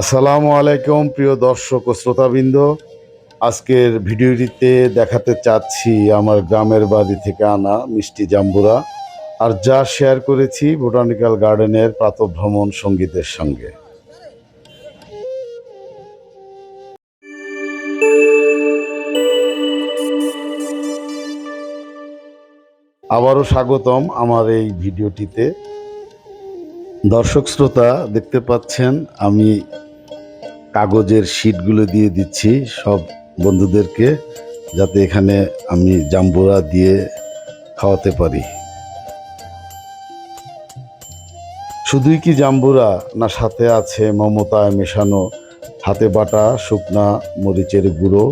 আসসালামু আলাইকুম, প্রিয় দর্শক ও শ্রোতাবৃন্দ। আজকের ভিডিওটিতে দেখাতে চাচ্ছি আমার গ্রামের বাড়ি থেকে আনা মিষ্টি জাম্বুরা, আর যা শেয়ার করেছি বোটানিক্যাল গার্ডেনের প্রাতভ্রমণ সঙ্গীতের সঙ্গে। আবারও স্বাগতম আমার এই ভিডিওটিতে। দর্শক, শ্রোতা, দেখতে পাচ্ছেন আমি কাগজের শিটগুলো দিয়ে দিচ্ছি সব বন্ধুদেরকে, যাতে এখানে আমি জাম্বুরা দিয়ে খাওয়াতে পারি। শুধুই কি জাম্বুরা, না সাথে আছে মমতায় মেশানো হাতে বাটা, শুকনা মরিচের গুঁড়ো,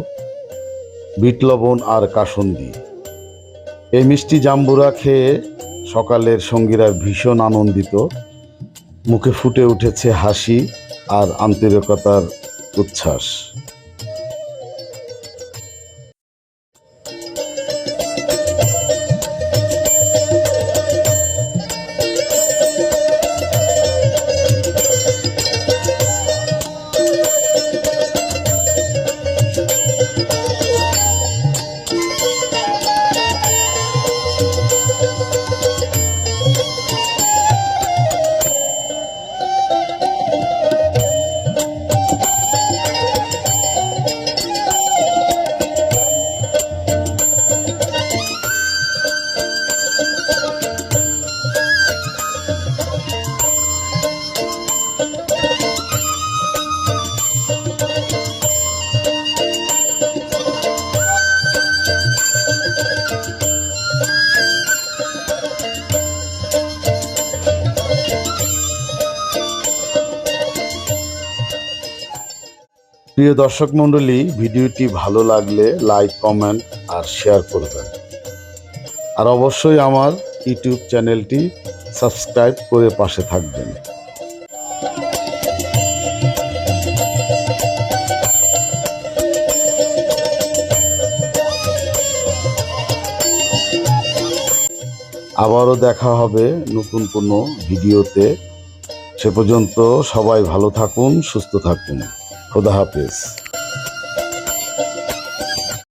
বিট লবণ আর কাসন্দি। এই মিষ্টি জাম্বুরা খেয়ে সকালের সঙ্গীরা ভীষণ আনন্দিত। মুখে ফুটে উঠেছে হাসি আর আন্তরিকতার উচ্ছ্বাস। প্রিয় দর্শক মণ্ডলী, ভিডিওটি ভালো লাগলে লাইক কমেন্ট আর শেয়ার করবেন। আর অবশ্যই আমার ইউটিউব চ্যানেলটি সাবস্ক্রাইব করে পাশে থাকবেন। আবারও দেখা হবে নতুন কোনো ভিডিওতে। সে পর্যন্ত সবাই ভালো থাকুন, সুস্থ থাকুন। খোদা হাফেজ